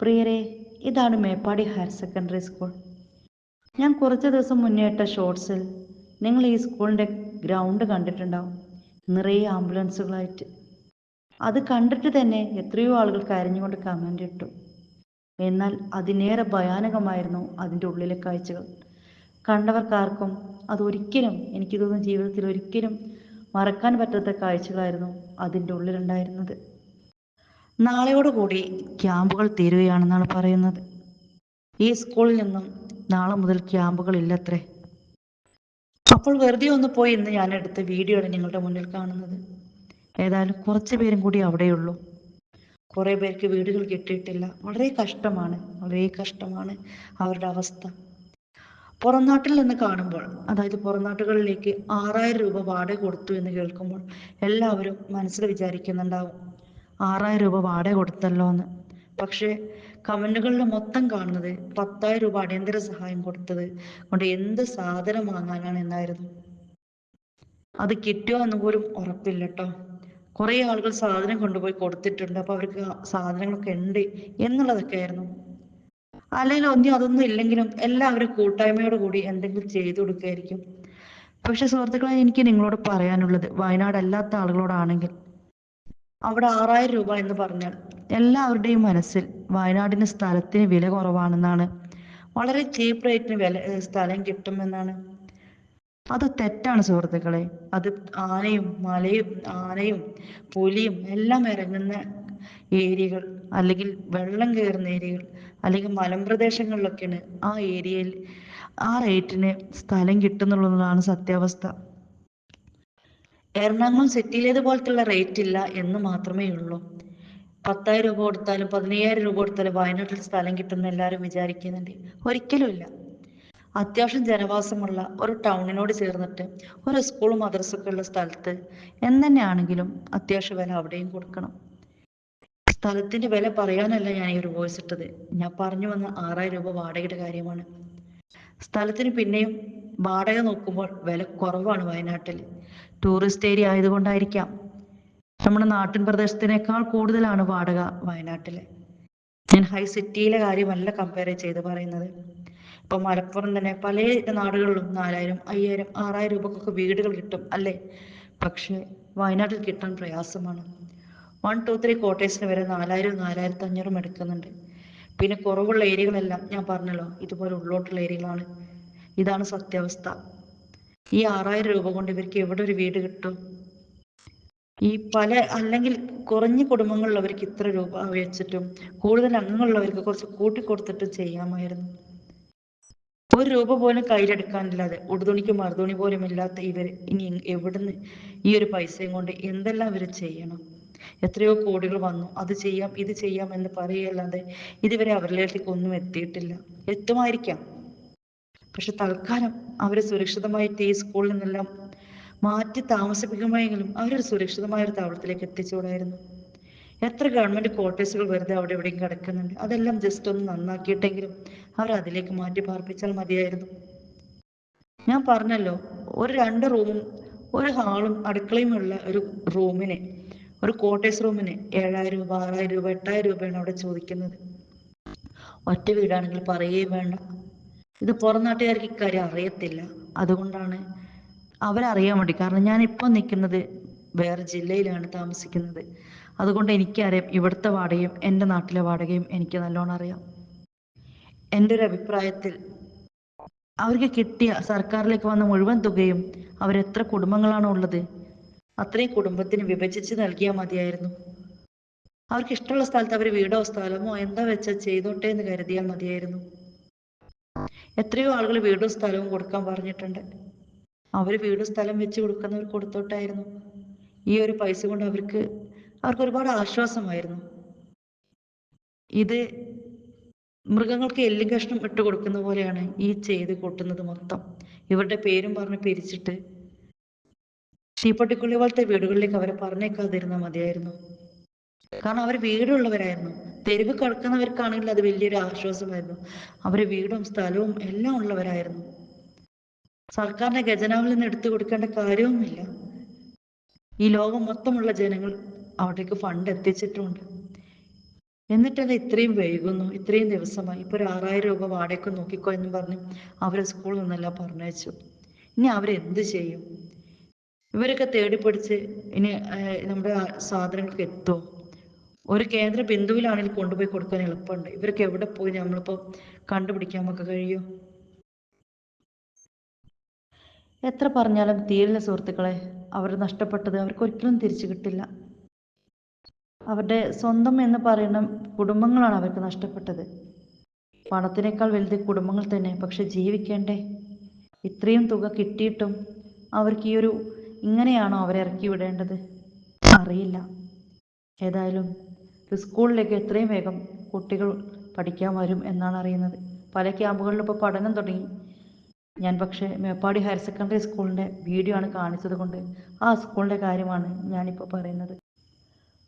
പ്രിയരെ ഇതാണ് Meppadi higher secondary school. ഞാൻ കുറച്ച് ദിവസം മുന്നേ ഇട്ട ഷോർട്സിൽ നിങ്ങൾ ഈ സ്കൂളിന്റെ ഗ്രൗണ്ട് കണ്ടിട്ടുണ്ടാവും. നിറയെ ആംബുലൻസുകളായിട്ട്. അത് കണ്ടിട്ട് തന്നെ എത്രയോ ആളുകൾ കരഞ്ഞുകൊണ്ട് കമന്റ് ഇട്ടു. എന്നാൽ അതിനേറെ ഭയാനകമായിരുന്നു അതിന്റെ ഉള്ളിലെ കാഴ്ചകൾ. കണ്ടവർക്കാർക്കും അതൊരിക്കലും എനിക്ക് തോന്നുന്നു ജീവിതത്തിൽ ഒരിക്കലും മറക്കാൻ പറ്റാത്ത കാഴ്ചകളായിരുന്നു അതിന്റെ ഉള്ളിലുണ്ടായിരുന്നത്. നാളെയോടുകൂടി ക്യാമ്പുകൾ തീരുകയാണെന്നാണ് പറയുന്നത്. ഈ സ്കൂളിൽ നിന്നും നാളെ മുതൽ ക്യാമ്പുകൾ ഇല്ലത്രേ. അപ്പോൾ വെറുതെ ഒന്ന് പോയി ഇന്ന് ഞാൻ എടുത്ത വീഡിയോ ആണ് നിങ്ങളുടെ മുന്നിൽ കാണുന്നത്. ഏതായാലും കുറച്ച് പേരും കൂടി അവിടെയുള്ളൂ. കുറേ പേർക്ക് വീടുകൾ കിട്ടിയിട്ടില്ല. വളരെ കഷ്ടമാണ്. വളരെ കഷ്ടമാണ് അവരുടെ അവസ്ഥ. പുറം നാട്ടിൽ നിന്ന് കാണുമ്പോൾ അതായത് പുറം നാട്ടുകളിലേക്ക് ആറായിരം രൂപ വാടക കൊടുത്തു എന്ന് കേൾക്കുമ്പോൾ എല്ലാവരും മനസ്സിൽ വിചാരിക്കുന്നുണ്ടാവും ആറായിരം രൂപ വാടക കൊടുത്തല്ലോ എന്ന് പക്ഷേ കമന്റുകളിൽ മൊത്തം കാണുന്നത് പത്തായിരം രൂപ അടിയന്തര സഹായം കൊടുത്തത് കൊണ്ട് എന്ത് സാധനം വാങ്ങാനാണ് എന്നായിരുന്നു. അത് കിട്ടുമോ എന്ന് പോലും ഉറപ്പില്ല കേട്ടോ കുറേ ആളുകൾ സാധനം കൊണ്ടുപോയി കൊടുത്തിട്ടുണ്ട്. അപ്പൊ അവർക്ക് സാധനങ്ങളൊക്കെ ഉണ്ട് എന്നുള്ളതൊക്കെ ആയിരുന്നു അല്ലെങ്കിൽ ഒന്നും അതൊന്നും ഇല്ലെങ്കിലും എല്ലാവരും കൂട്ടായ്മയോട് കൂടി എന്തെങ്കിലും ചെയ്തു കൊടുക്കുകയായിരിക്കും പക്ഷെ സുഹൃത്തുക്കളെ എനിക്ക് നിങ്ങളോട് പറയാനുള്ളത് വയനാട് അല്ലാത്ത ആളുകളോടാണെങ്കിൽ അവിടെ ആറായിരം രൂപ എന്ന് പറഞ്ഞാൽ എല്ലാവരുടെയും മനസ്സിൽ വയനാടിന്റെ സ്ഥലത്തിന് വില കുറവാണെന്നാണ്. വളരെ ചീപ്പ് റേറ്റിന് വില സ്ഥലം കിട്ടുമെന്നാണ്. അത് തെറ്റാണ് സുഹൃത്തുക്കളെ. അത് ആനയും മലയും ആനയും പുലിയും എല്ലാം ഇറങ്ങുന്ന ഏരിയകൾ അല്ലെങ്കിൽ വെള്ളം കയറുന്ന ഏരിയകൾ അല്ലെങ്കിൽ മലമ്പ്രദേശങ്ങളിലൊക്കെയാണ് ആ ഏരിയയിൽ ആ റേറ്റിന് സ്ഥലം കിട്ടുന്നുള്ളതാണ് സത്യാവസ്ഥ. എറണാകുളം സിറ്റിയിലേതുപോലത്തുള്ള റേറ്റ് ഇല്ല എന്ന് മാത്രമേ ഉള്ളൂ. പത്തായിരം രൂപ കൊടുത്താലും പതിനയ്യായിരം രൂപ കൊടുത്താലും വയനാട്ടിൽ സ്ഥലം കിട്ടുന്ന എല്ലാവരും വിചാരിക്കുന്നുണ്ട്. ഒരിക്കലും ഇല്ല. അത്യാവശ്യം ജനവാസമുള്ള ഒരു ടൗണിനോട് ചേർന്നിട്ട് ഒരു സ്കൂളും മദ്രസൊക്കെ ഉള്ള സ്ഥലത്ത് ആണെങ്കിലും അത്യാവശ്യ വില അവിടെയും കൊടുക്കണം. സ്ഥലത്തിന്റെ വില പറയാനല്ല ഞാൻ ഈ ഒരു വോയിസ് ഇട്ടത്. ഞാൻ പറഞ്ഞു വന്ന ആറായിരം രൂപ വാടകയുടെ കാര്യമാണ്. സ്ഥലത്തിന് പിന്നെയും വാടക നോക്കുമ്പോൾ വില കുറവാണ് വയനാട്ടിൽ ടൂറിസ്റ്റ് ഏരിയ ആയതുകൊണ്ടായിരിക്കാം. നമ്മുടെ നാട്ടിൻ പ്രദേശത്തിനേക്കാൾ കൂടുതലാണ് വാടക വയനാട്ടിൽ. ഞാൻ ഹൈ സിറ്റിയിലെ കാര്യമല്ല കമ്പയർ ചെയ്ത് പറയുന്നത്. ഇപ്പൊ മലപ്പുറം തന്നെ പല നാടുകളിലും നാലായിരം അയ്യായിരം ആറായിരം രൂപക്കൊക്കെ വീടുകൾ കിട്ടും അല്ലേ? പക്ഷേ വയനാട്ടിൽ കിട്ടാൻ പ്രയാസമാണ്. വൺ ടു ത്രീ കോട്ടേഴ്സിന് വരെ നാലായിരം നാലായിരത്തി അഞ്ഞൂറും എടുക്കുന്നുണ്ട്. പിന്നെ കുറവുള്ള ഏരിയകളെല്ലാം ഞാൻ പറഞ്ഞല്ലോ ഇതുപോലെ ഉള്ളോട്ടുള്ള ഏരിയകളാണ്. ഇതാണ് സത്യാവസ്ഥ. ഈ ആറായിരം രൂപ കൊണ്ട് ഇവർക്ക് എവിടെ ഒരു വീട് കിട്ടും? ഈ പല അല്ലെങ്കിൽ കുറഞ്ഞ കുടുംബങ്ങളിലുള്ളവർക്ക് ഇത്ര രൂപ വെച്ചിട്ടും കൂടുതൽ അംഗങ്ങളുള്ളവർക്ക് കുറച്ച് കൂട്ടിക്കൊടുത്തിട്ടും ചെയ്യാമായിരുന്നു. ഒരു രൂപ പോലും കയ്യിലെടുക്കാനില്ലാതെ ഉടുതുണിക്ക് മറുതുണി പോലും ഇല്ലാത്ത ഇവർ ഇനി എവിടുന്ന് ഈ ഒരു പൈസയും കൊണ്ട് എന്തെല്ലാം ഇവർ ചെയ്യണം? എത്രയോ കോടികൾ വന്നു. അത് ചെയ്യാം ഇത് ചെയ്യാം എന്ന് പറയുകയല്ലാതെ ഇതുവരെ അവരിലേക്ക് ഒന്നും എത്തിയിട്ടില്ല. എത്തുമായിരിക്കാം പക്ഷെ തൽക്കാലം അവരെ സുരക്ഷിതമായിട്ട് ഈ സ്കൂളിൽ നിന്നെല്ലാം മാറ്റി താമസിപ്പിക്കുമ്പോഴെങ്കിലും അവരൊരു സുരക്ഷിതമായ ഒരു താവളത്തിലേക്ക് എത്തിച്ചുകൂടായിരുന്നു എത്ര ഗവൺമെന്റ് ക്വാർട്ടേഴ്സുകൾ വെറുതെ അവിടെ എവിടെയും കിടക്കുന്നുണ്ട്. അതെല്ലാം ജസ്റ്റ് ഒന്ന് നന്നാക്കിയിട്ടെങ്കിലും അവർ അതിലേക്ക് മാറ്റി പാർപ്പിച്ചാൽ മതിയായിരുന്നു. ഞാൻ പറഞ്ഞല്ലോ ഒരു രണ്ട് റൂമും ഒരു ഹാളും അടുക്കളയും ഉള്ള ഒരു റൂമിനെ ഒരു ക്വാർട്ടേഴ്സ് റൂമിന് ഏഴായിരം രൂപ ആറായിരം രൂപ എട്ടായിരം രൂപയാണ് അവിടെ ചോദിക്കുന്നത്. ഒറ്റ വീടാണെങ്കിൽ പറയുകയും വേണ്ട. ഇത് പുറം നാട്ടുകാർക്ക് ഇക്കാര്യം അറിയത്തില്ല. അതുകൊണ്ടാണ് അവരറിയാൻ വേണ്ടി. കാരണം ഞാൻ ഇപ്പം നിൽക്കുന്നത് വേറെ ജില്ലയിലാണ് താമസിക്കുന്നത്. അതുകൊണ്ട് എനിക്കറിയാം ഇവിടുത്തെ വാടകയും എന്റെ നാട്ടിലെ വാടകയും എനിക്ക് നല്ലോണം അറിയാം. എന്റെ ഒരു അഭിപ്രായത്തിൽ അവർക്ക് കിട്ടിയ സർക്കാരിലേക്ക് വന്ന മുഴുവൻ തുകയും അവരെത്ര കുടുംബങ്ങളാണ് ഉള്ളത് അത്രയും കുടുംബത്തിന് വിഭജിച്ച് നൽകിയാൽ മതിയായിരുന്നു. അവർക്ക് ഇഷ്ടമുള്ള സ്ഥലത്ത് അവർ വീടോ സ്ഥലമോ എന്താ വെച്ചാൽ ചെയ്തോട്ടെ എന്ന് കരുതിയാൽ മതിയായിരുന്നു. എത്രയോ ആളുകൾ വീടും സ്ഥലവും കൊടുക്കാൻ പറഞ്ഞിട്ടുണ്ട്. അവർ വീടും സ്ഥലം വെച്ച് കൊടുക്കുന്നവർ കൊടുത്തോട്ടായിരുന്നു. ഈ ഒരു പൈസ കൊണ്ട് അവർക്ക് അവർക്ക് ഒരുപാട് ആശ്വാസമായിരുന്നു. ഇത് മൃഗങ്ങൾക്ക് എല്ലും കഷ്ണം ഇട്ട് കൊടുക്കുന്ന പോലെയാണ് ഈ ചെയ്ത് കൊട്ടുന്നത് മൊത്തം. ഇവരുടെ പേരും പറഞ്ഞ് പിരിച്ചിട്ട് തീപ്പട്ടിക്കുള്ളി പോലത്തെ വീടുകളിലേക്ക് അവരെ പറഞ്ഞേക്കാതിരുന്നാൽ മതിയായിരുന്നു. കാരണം അവർ വീടുള്ളവരായിരുന്നു. തെരുവ് കിടക്കുന്നവർക്കാണെങ്കിൽ അത് വലിയൊരു ആശ്വാസമായിരുന്നു. അവരെ വീടും സ്ഥലവും എല്ലാം ഉള്ളവരായിരുന്നു. സർക്കാരിന്റെ ഖജനാവിൽ നിന്ന് എടുത്തു കൊടുക്കേണ്ട കാര്യവുമില്ല ഈ ലോകം മൊത്തമുള്ള ജനങ്ങൾ അവിടേക്ക് ഫണ്ട് എത്തിച്ചിട്ടുമുണ്ട് എന്നിട്ടത് ഇത്രയും വൈകുന്നു ഇത്രയും ദിവസമായി. ഇപ്പോൾ ഒരു ആറായിരം രൂപ വാടകയ്ക്ക് നോക്കിക്കോ എന്ന് പറഞ്ഞ് അവരെ സ്കൂളിൽ നിന്നെല്ലാം പറഞ്ഞയച്ചു. ഇനി അവരെന്ത് ചെയ്യും? ഇവരൊക്കെ തേടി പിടിച്ച് ഇനി നമ്മുടെ സാധനങ്ങൾക്ക് എത്തുമോ? ഒരു കേന്ദ്ര ബിന്ദുവിലാണെങ്കിൽ കൊണ്ടുപോയി കൊടുക്കാൻ എളുപ്പമുണ്ട്. ഇവർക്ക് എവിടെ പോയി നമ്മളിപ്പോൾ കണ്ടുപിടിക്കാൻ നമുക്ക് കഴിയും? എത്ര പറഞ്ഞാലും തീരില്ല സുഹൃത്തുക്കളെ. അവർ നഷ്ടപ്പെട്ടത് അവർക്ക് ഒരിക്കലും തിരിച്ചു കിട്ടില്ല. അവരുടെ സ്വന്തം എന്ന് പറയുന്ന കുടുംബങ്ങളാണ് അവർക്ക് നഷ്ടപ്പെട്ടത്. പണത്തിനേക്കാൾ വലുത് കുടുംബങ്ങൾ തന്നെ. പക്ഷെ ജീവിക്കേണ്ടേ? ഇത്രയും തുക കിട്ടിയിട്ടും അവർക്ക് ഈ ഒരു ഇങ്ങനെയാണോ അവരെ ഇറക്കി വിടേണ്ടത്? അറിയില്ല. ഏതായാലും സ്കൂളിലേക്ക് എത്രയും വേഗം കുട്ടികൾ പഠിക്കാൻ വരും എന്നാണ് അറിയുന്നത്. പല ക്യാമ്പുകളിലും ഇപ്പോൾ പഠനം തുടങ്ങി. ഞാൻ പക്ഷേ മേപ്പാടി ഹയർ സെക്കൻഡറി സ്കൂളിന്റെ വീഡിയോ ആണ് കാണിച്ചത് കൊണ്ട് ആ സ്കൂളിന്റെ കാര്യമാണ് ഞാനിപ്പോൾ പറയുന്നത്.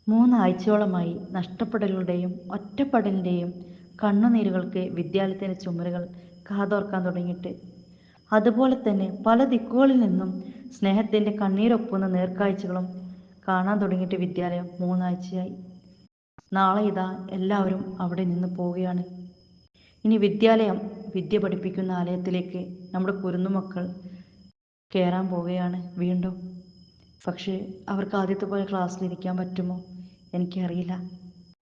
മൂന്നാഴ്ചയോളമായി നഷ്ടപ്പെടലുകളുടെയും ഒറ്റപ്പെടലിന്റെയും കണ്ണുനീരുകൾക്ക് വിദ്യാലയത്തിന്റെ ചുമരുകൾ കാതോർക്കാൻ തുടങ്ങിയിട്ട്. അതുപോലെ തന്നെ പല ദിക്കുകളിൽ നിന്നും സ്നേഹത്തിന്റെ കണ്ണീരൊപ്പുന്ന നേർക്കാഴ്ചകളും കാണാൻ തുടങ്ങിയിട്ട് വിദ്യാലയം മൂന്നാഴ്ചയായി. നാളെ ഇതാ എല്ലാവരും അവിടെ നിന്ന് പോവുകയാണ്. ഇനി വിദ്യാലയം വിദ്യ പഠിപ്പിക്കുന്ന ആലയത്തിലേക്ക് നമ്മുടെ കുരുന്നുമക്കൾ കയറാൻ പോവുകയാണ് വീണ്ടും. പക്ഷേ അവർക്ക് ആദ്യത്തെ പോലെ ക്ലാസ്സിലിരിക്കാൻ പറ്റുമോ? എനിക്കറിയില്ല.